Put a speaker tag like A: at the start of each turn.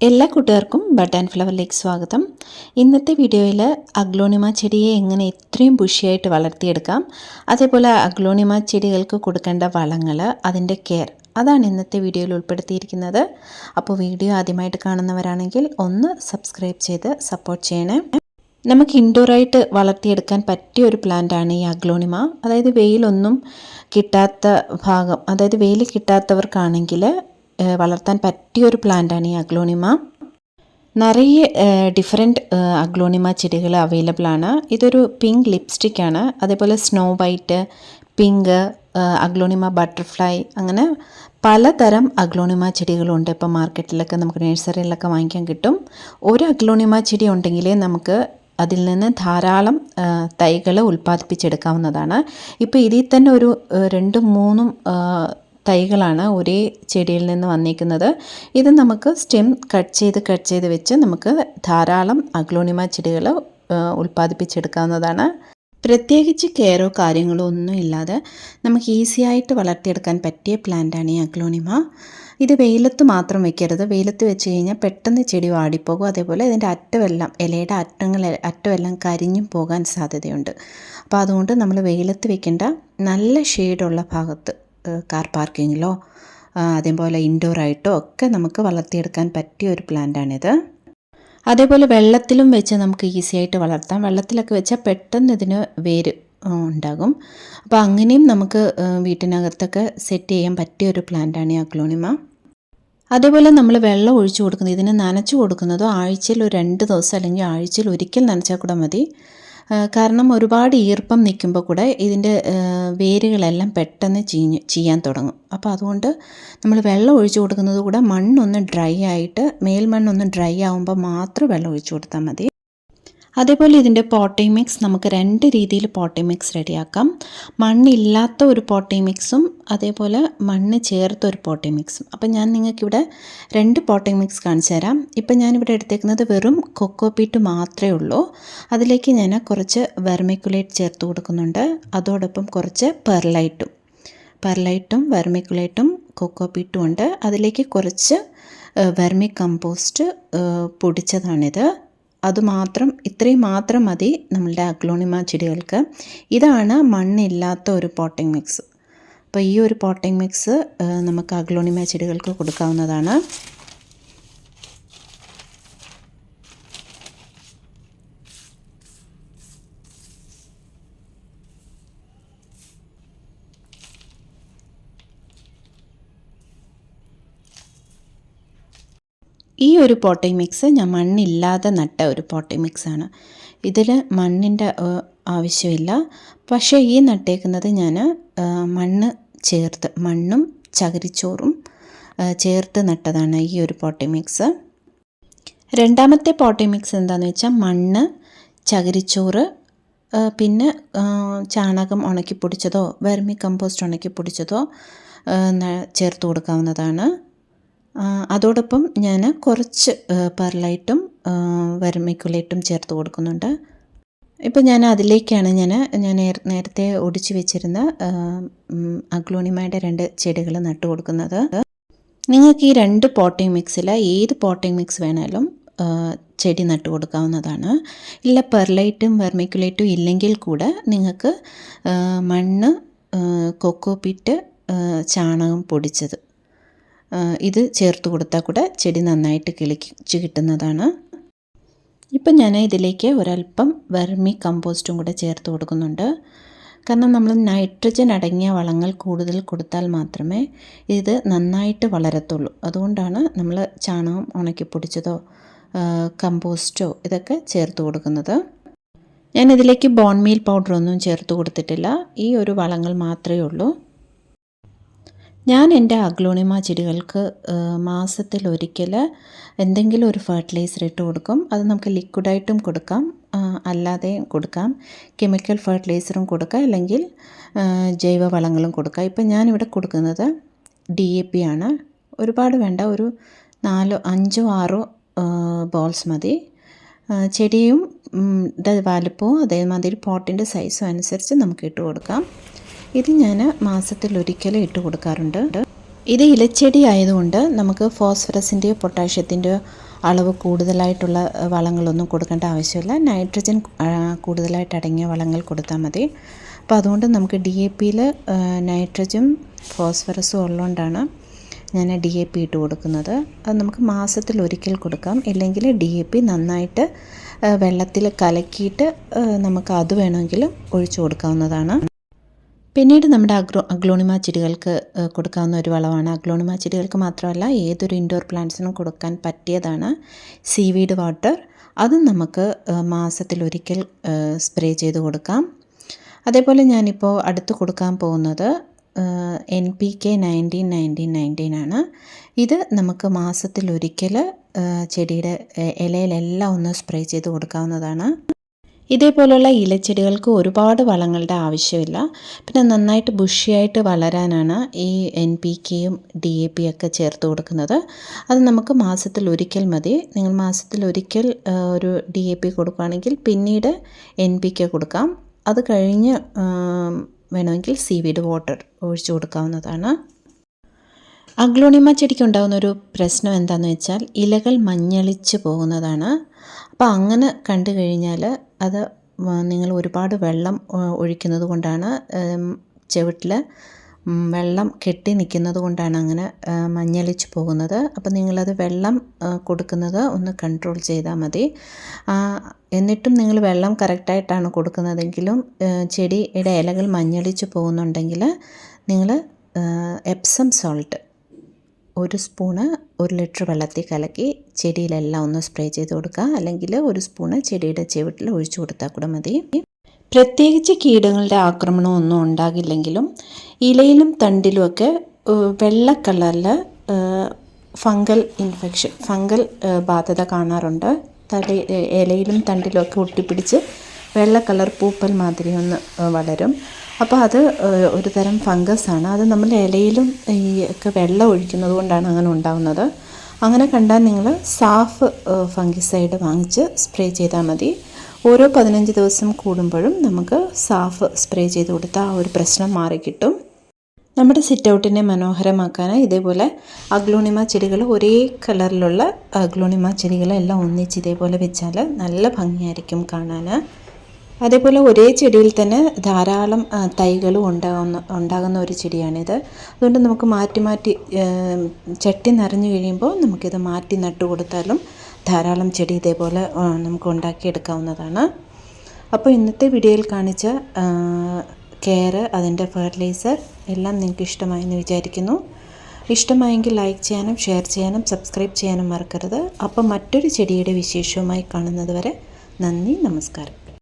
A: എല്ലാ കൂട്ടുകാർക്കും bud and ഫ്ലവറിലേക്ക് സ്വാഗതം. ഇന്നത്തെ വീഡിയോയിൽ അഗ്ലോണിമ ചെടിയെ എങ്ങനെ എത്രയും ബുഷിയായിട്ട് വളർത്തിയെടുക്കാം അതേപോലെ അഗ്ലോണിമ ചെടികൾക്ക് കൊടുക്കേണ്ട വളങ്ങൾ അതിന്റെ കെയർ അതാണ് ഇന്നത്തെ വീഡിയോയിൽ ഉൾപ്പെടുത്തിയിരിക്കുന്നത്. അപ്പോൾ വീഡിയോ ആദ്യമായിട്ട് കാണുന്നവരാണെങ്കിൽ ഒന്ന് സബ്സ്ക്രൈബ് ചെയ്ത് സപ്പോർട്ട് ചെയ്യണേ. നമുക്ക് ഇൻഡോറായിട്ട് വളർത്തിയെടുക്കാൻ പറ്റിയ ഒരു പ്ലാന്റാണ് ഈ അഗ്ലോണിമ. അതായത് വെയിലൊന്നും കിട്ടാത്ത ഭാഗം അതായത് വെയിൽ കിട്ടാത്തവർക്കാണെങ്കിൽ വളർത്താൻ പറ്റിയ ഒരു പ്ലാന്റാണ് ഈ അഗ്ലോണിമ. നിറയെ ഡിഫറെന്റ് അഗ്ലോണിമ ചെടികൾ അവൈലബിൾ ആണ്. ഇതൊരു പിങ്ക് ലിപ്സ്റ്റിക് ആണ്. അതേപോലെ snow white pink aglaonema butterfly അങ്ങനെ പലതരം അഗ്ലോണിമ ചെടികളുണ്ട് ഇപ്പോൾ മാർക്കറ്റിലൊക്കെ നമുക്ക് നഴ്സറിയിലൊക്കെ വാങ്ങിക്കാൻ കിട്ടും. ഒരു അഗ്ലോണിമ ചെടി ഉണ്ടെങ്കിലേ നമുക്ക് അതിൽ നിന്ന് ധാരാളം തൈകൾ ഉൽപ്പാദിപ്പിച്ചെടുക്കാവുന്നതാണ്. ഇപ്പോൾ ഇതിൽ തന്നെ ഒരു രണ്ടും മൂന്നും തൈകളാണ് ഒരേ ചെടിയിൽ നിന്ന് വന്നിരിക്കുന്നത് ഇത് നമുക്ക് സ്റ്റെം കട്ട് ചെയ്ത് കട്ട് ചെയ്ത് വെച്ച് നമുക്ക് ധാരാളം അഗ്ലോണിമ ചെടികൾ ഉൽപ്പാദിപ്പിച്ചെടുക്കാവുന്നതാണ്. പ്രത്യേകിച്ച് കെയറോ കാര്യങ്ങളോ ഒന്നും ഇല്ലാതെ നമുക്ക് ഈസി ആയിട്ട് വളർത്തിയെടുക്കാൻ പറ്റിയ പ്ലാന്റാണ് ഈ അഗ്ലോണിമ. ഇത് വെയിലത്ത് മാത്രം വെക്കരുത്. വെയിലത്ത് വെച്ച് കഴിഞ്ഞാൽ പെട്ടെന്ന് ചെടി വാടിപ്പോകും. അതേപോലെ ഇതിന്റെ അറ്റമെല്ലാം ഇലയുടെ അറ്റങ്ങൾ അറ്റമെല്ലാം കരിഞ്ഞും പോകാൻ സാധ്യതയുണ്ട്. അപ്പോൾ അതുകൊണ്ട് നമ്മൾ വെയിലത്ത് വെക്കേണ്ട നല്ല ഷെയ്ഡുള്ള ഭാഗത്ത് കാർ പാർക്കിങ്ങിലോ അതേപോലെ ഇൻഡോറായിട്ടോ ഒക്കെ നമുക്ക് വളർത്തിയെടുക്കാൻ പറ്റിയ ഒരു പ്ലാന്റാണിത് അതേപോലെ വെള്ളത്തിലും വെച്ച് നമുക്ക് ഈസി ആയിട്ട് വളർത്താം. വെള്ളത്തിലൊക്കെ വെച്ചാൽ പെട്ടെന്ന് ഇതിന് വേര് ഉണ്ടാകും. അപ്പോൾ അങ്ങനെയും നമുക്ക് വീട്ടിനകത്തൊക്കെ സെറ്റ് ചെയ്യാൻ പറ്റിയ ഒരു പ്ലാന്റാണ് ഈ അക്ലോണിമ അതേപോലെ നമ്മൾ വെള്ളം ഒഴിച്ചു കൊടുക്കുന്നത് ഇതിനെ നനച്ചു കൊടുക്കുന്നതോ ആഴ്ചയിൽ ഒരു രണ്ട് ദിവസം അല്ലെങ്കിൽ ആഴ്ചയിൽ ഒരിക്കൽ നനച്ചാൽ കൂടെ മതി. കാരണം ഒരുപാട് ഈർപ്പം നിൽക്കുമ്പോൾ കൂടെ ഇതിന്റെ വേരുകളെല്ലാം പെട്ടെന്ന് ചീഞ്ഞ് ചെയ്യാൻ തുടങ്ങും. അപ്പോൾ അതുകൊണ്ട് നമ്മൾ വെള്ളം ഒഴിച്ചു കൊടുക്കുന്നത് കൂടെ മണ്ണൊന്ന് ഡ്രൈ ആയിട്ട് മേൽമണ്ണൊന്ന് ഡ്രൈ ആകുമ്പോൾ മാത്രം വെള്ളം ഒഴിച്ചു കൊടുത്താൽ മതി. അതേപോലെ ഇതിന്റെ പോട്ടി മിക്സ് നമുക്ക് രണ്ട് രീതിയിൽ പോട്ടി മിക്സ് റെഡിയാക്കാം മണ്ണില്ലാത്ത ഒരു പോട്ടി മിക്സും അതേപോലെ മണ്ണ് ചേർത്ത ഒരു പോട്ടി മിക്സും അപ്പം ഞാൻ നിങ്ങൾക്കിവിടെ രണ്ട് പോട്ടി മിക്സ് കാണിച്ചു തരാം. ഇപ്പം ഞാനിവിടെ എടുത്തേക്കുന്നത് വെറും കൊക്കോ പീറ്റ് മാത്രമേ ഉള്ളൂ. അതിലേക്ക് ഞാൻ കുറച്ച് വെർമിക്കുലേറ്റ് ചേർത്ത് കൊടുക്കുന്നുണ്ട്. അതോടൊപ്പം കുറച്ച് പെർലൈറ്റും പെർലൈറ്റും വെർമിക്കുലേറ്റും കൊക്കോ പീറ്റും ഉണ്ട്. അതിലേക്ക് കുറച്ച് വെർമി കമ്പോസ്റ്റ് പൊടിച്ചതാണിത്. അതുമാത്രം ഇത്രയും മാത്രം മതി നമ്മളുടെ അഗ്ലോണിമ ചെടികൾക്ക്. ഇതാണ് മണ്ണില്ലാത്ത ഒരു പോട്ടിംഗ് മിക്സ് അപ്പോൾ ഈ ഒരു പോട്ടിംഗ് മിക്സ് നമുക്ക് അഗ്ലോണിമ ചെടികൾക്ക് കൊടുക്കാവുന്നതാണ്. ഈ ഒരു പോട്ടി മിക്സ് ഞാൻ മണ്ണില്ലാതെ നട്ട ഒരു പോട്ടി മിക്സാണ് ഇതിൽ മണ്ണിന്റെ ആവശ്യമില്ല. പക്ഷേ ഈ നട്ടേക്കുന്നത് ഞാൻ മണ്ണ് ചേർത്ത് മണ്ണും ചകിരിച്ചോറും ചേർത്ത് നട്ടതാണ് ഈ ഒരു പോട്ടി മിക്സ് രണ്ടാമത്തെ പോട്ടി മിക്സ് എന്താണെന്ന് വെച്ചാൽ മണ്ണ് ചകിരിച്ചോറ് പിന്നെ ചാണകം ഉണക്കി പൊടിച്ചതോ വെർമി കമ്പോസ്റ്റ് ഉണക്കി പൊടിച്ചതോ ചേർത്ത് കൊടുക്കാവുന്നതാണ്. അതോടൊപ്പം ഞാൻ കുറച്ച് പെർലൈറ്റും വെർമിക്കുലേറ്റും ചേർത്ത് കൊടുക്കുന്നുണ്ട്. ഇപ്പോൾ ഞാൻ അതിലേക്കാണ് ഞാൻ ഞാൻ നേരത്തെ ഒടിച്ചു വെച്ചിരുന്ന അഗ്ലോണിമയുടെ രണ്ട് ചെടികൾ നട്ടു കൊടുക്കുന്നത്. നിങ്ങൾക്ക് ഈ രണ്ട് പോട്ടിംഗ് മിക്സിൽ ഏത് പോട്ടിംഗ് മിക്സ് വേണേലും ചെടി നട്ടു കൊടുക്കാവുന്നതാണ്. ഇല്ല പെർലൈറ്റും വെർമിക്കുലേറ്റും ഇല്ലെങ്കിൽ കൂടെ നിങ്ങൾക്ക് മണ്ണ് കൊക്കോ പിറ്റ് ചാണകം പൊടിച്ചത് ഇത് ചേർത്ത് കൊടുത്താൽ കൂടെ ചെടി നന്നായിട്ട് കിളിച്ച് കിട്ടുന്നതാണ്. ഇപ്പം ഞാൻ ഇതിലേക്ക് ഒരല്പം വെർമി കമ്പോസ്റ്റും കൂടെ ചേർത്ത് കൊടുക്കുന്നുണ്ട്. കാരണം നമ്മൾ നൈട്രജൻ അടങ്ങിയ വളങ്ങൾ കൂടുതൽ കൊടുത്താൽ മാത്രമേ ഇത് നന്നായിട്ട് വളരത്തുള്ളൂ. അതുകൊണ്ടാണ് നമ്മൾ ചാണകം ഉണക്കി പൊടിച്ചതോ കമ്പോസ്റ്റോ ഇതൊക്കെ ചേർത്ത് കൊടുക്കുന്നത്. ഞാൻ ഇതിലേക്ക് ബോൺ മീൽ പൗഡറൊന്നും ചേർത്ത് കൊടുത്തിട്ടില്ല. ഈ ഒരു വളങ്ങൾ മാത്രമേ ഉള്ളൂ. ഞാൻ എന്റെ അഗ്ലോണിമ ചെടികൾക്ക് മാസത്തിൽ ഒരിക്കൽ എന്തെങ്കിലും ഒരു ഫെർട്ടിലൈസർ ഇട്ട് കൊടുക്കും. അത് നമുക്ക് ലിക്വിഡായിട്ടും കൊടുക്കാം. അല്ലാതെയും കൊടുക്കാം. കെമിക്കൽ ഫെർട്ടിലൈസറും കൊടുക്കാം. അല്ലെങ്കിൽ ജൈവ വളങ്ങളും കൊടുക്കാം. ഇപ്പം ഞാനിവിടെ കൊടുക്കുന്നത് ഡി എ പി ആണ്. ഒരുപാട് വേണ്ട. ഒരു നാലോ അഞ്ചോ ആറോ ബോൾസ് മതി. ചെടിയും വലുപ്പവും അതേമാതിരി പോട്ടിന്റെ സൈസും അനുസരിച്ച് നമുക്ക് ഇട്ട് കൊടുക്കാം. ഇത് ഞാൻ മാസത്തിൽ ഒരിക്കലും ഇട്ട് കൊടുക്കാറുണ്ട്. ഇത് ഇലച്ചെടി ആയതുകൊണ്ട് നമുക്ക് ഫോസ്ഫറസിന്റെയോ പൊട്ടാഷ്യത്തിന്റെയോ അളവ് കൂടുതലായിട്ടുള്ള വളങ്ങളൊന്നും കൊടുക്കേണ്ട ആവശ്യമില്ല. നൈട്രജൻ കൂടുതലായിട്ട് അടങ്ങിയ വളങ്ങൾ കൊടുത്താൽ മതി. അപ്പോൾ അതുകൊണ്ട് നമുക്ക് ഡി എ പിയിൽ നൈട്രജൻ ഫോസ്ഫറസും ഉള്ളതുകൊണ്ടാണ് ഞാൻ ഡി എ പി ഇട്ട് കൊടുക്കുന്നത്. അത് നമുക്ക് മാസത്തിൽ ഒരിക്കൽ കൊടുക്കാം. ഇല്ലെങ്കിൽ ഡി എ പി നന്നായിട്ട് വെള്ളത്തിൽ കലക്കിയിട്ട് നമുക്ക് അത് വേണമെങ്കിലും ഒഴിച്ചു കൊടുക്കാവുന്നതാണ്. പിന്നീട് നമ്മുടെ അഗ്രോ അഗ്ലോണിമ ചെടികൾക്ക് കൊടുക്കാവുന്ന ഒരു വളമാണ്. അഗ്ലോണിമ ചെടികൾക്ക് മാത്രമല്ല ഏതൊരു ഇൻഡോർ പ്ലാന്റ്സിനും കൊടുക്കാൻ പറ്റിയതാണ് സീവീഡ് വാട്ടർ അതും നമുക്ക് മാസത്തിലൊരിക്കൽ സ്പ്രേ ചെയ്ത് കൊടുക്കാം. അതേപോലെ ഞാനിപ്പോൾ അടുത്ത് കൊടുക്കാൻ പോകുന്നത് N P K nineteen nineteen nineteen ആണ്. ഇത് നമുക്ക് മാസത്തിലൊരിക്കൽ ചെടിയുടെ ഇലയിലെല്ലാം ഒന്ന് സ്പ്രേ ചെയ്ത് കൊടുക്കാവുന്നതാണ്. ഇതേപോലുള്ള ഇലച്ചെടികൾക്ക് ഒരുപാട് വളങ്ങളുടെ ആവശ്യമില്ല. പിന്നെ നന്നായിട്ട് ബുഷിയായിട്ട് വളരാനാണ് ഈ എൻ പി കെയും ഡി എ പി ഒക്കെ ചേർത്ത് കൊടുക്കുന്നത്. അത് നമുക്ക് മാസത്തിൽ ഒരിക്കൽ മതി. നിങ്ങൾ മാസത്തിൽ ഒരിക്കൽ ഒരു ഡി എ പി കൊടുക്കുകയാണെങ്കിൽ പിന്നീട് എൻ പി കെ കൊടുക്കാം. അത് കഴിഞ്ഞ് വേണമെങ്കിൽ സീവീഡ് വാട്ടർ ഒഴിച്ചു കൊടുക്കാവുന്നതാണ്. അഗ്ലോണിമ ചെടിക്ക് ഉണ്ടാകുന്ന ഒരു പ്രശ്നം എന്താണെന്ന് വെച്ചാൽ ഇലകൾ മഞ്ഞളിച്ച് പോകുന്നതാണ്. അപ്പോൾ അങ്ങനെ കണ്ടു കഴിഞ്ഞാൽ അത് നിങ്ങൾ ഒരുപാട് വെള്ളം ഒഴിക്കുന്നത് കൊണ്ടാണ് ചുവട്ടിൽ വെള്ളം കെട്ടി നിൽക്കുന്നത് കൊണ്ടാണ് അങ്ങനെ മഞ്ഞളിച്ച് പോകുന്നത്. അപ്പോൾ നിങ്ങളത് വെള്ളം കൊടുക്കുന്നത് ഒന്ന് കൺട്രോൾ ചെയ്താൽ മതി. എന്നിട്ടും നിങ്ങൾ വെള്ളം കറക്റ്റായിട്ടാണ് കൊടുക്കുന്നതെങ്കിലും ചെടിയുടെ ഇലകൾ മഞ്ഞളിച്ച് പോകുന്നുണ്ടെങ്കിൽ നിങ്ങൾ എപ്സം സോൾട്ട് ഒരു സ്പൂണ് ഒരു ലിറ്റർ വെള്ളത്തിൽ കലക്കി ചെടിയിലെല്ലാം ഒന്ന് സ്പ്രേ ചെയ്ത് കൊടുക്കുക. അല്ലെങ്കിൽ ഒരു സ്പൂണ് ചെടിയുടെ ചുവട്ടിൽ ഒഴിച്ചു കൊടുത്താൽ കൂടെ മതി. പ്രത്യേകിച്ച് കീടങ്ങളുടെ ആക്രമണം ഒന്നും ഉണ്ടാകില്ലെങ്കിലും ഇലയിലും തണ്ടിലുമൊക്കെ വെള്ള കളറിൽ ഫംഗൽ ഇൻഫെക്ഷൻ ഫംഗൽ ബാധത കാണാറുണ്ട്. തല ഇലയിലും തണ്ടിലുമൊക്കെ ഒട്ടിപ്പിടിച്ച് വെള്ള കളർ പൂപ്പൽ മാതിരി ഒന്ന് വളരും. അപ്പോൾ അത് ഒരു തരം ഫംഗസാണ് അത് നമ്മൾ ഇലയിലും ഈ ഒക്കെ വെള്ളം ഒഴിക്കുന്നത് കൊണ്ടാണ് അങ്ങനെ ഉണ്ടാകുന്നത് അങ്ങനെ കണ്ടാൽ നിങ്ങൾ സാഫ് ഫംഗിസൈഡ് വാങ്ങിച്ച് സ്പ്രേ ചെയ്താൽ മതി. ഓരോ പതിനഞ്ച് ദിവസം കൂടുമ്പോഴും നമുക്ക് സാഫ് സ്പ്രേ ചെയ്ത് കൊടുത്താൽ ആ ഒരു പ്രശ്നം മാറിക്കിട്ടും നമ്മുടെ സിറ്റ് ഔട്ടിനെ മനോഹരമാക്കാൻ ഇതേപോലെ അഗ്ലോണിമ ചെടികൾ ഒരേ കളറിലുള്ള അഗ്ലോണിമ ചെടികളെല്ലാം ഒന്നിച്ച് ഇതേപോലെ വെച്ചാൽ നല്ല ഭംഗിയായിരിക്കും കാണാൻ. അതേപോലെ ഒരേ ചെടിയിൽ തന്നെ ധാരാളം തൈകളും ഉണ്ടാകുന്ന ഉണ്ടാകുന്ന ഒരു ചെടിയാണിത്. അതുകൊണ്ട് നമുക്ക് മാറ്റി മാറ്റി ചട്ടി നിറഞ്ഞു കഴിയുമ്പോൾ നമുക്കിത് മാറ്റി നട്ടു കൊടുത്താലും ധാരാളം ചെടി ഇതേപോലെ നമുക്ക് ഉണ്ടാക്കിയെടുക്കാവുന്നതാണ്. അപ്പോൾ ഇന്നത്തെ വീഡിയോയിൽ കാണിച്ച കെയർ അതിന്റെ ഫെർട്ടിലൈസർ എല്ലാം നിങ്ങൾക്ക് ഇഷ്ടമായെന്ന് വിചാരിക്കുന്നു. ഇഷ്ടമായെങ്കിൽ ലൈക്ക് ചെയ്യാനും ഷെയർ ചെയ്യാനും സബ്സ്ക്രൈബ് ചെയ്യാനും മറക്കരുത്. അപ്പോൾ മറ്റൊരു ചെടിയുടെ വിശേഷവുമായി കാണുന്നത് വരെ നന്ദി നമസ്കാരം.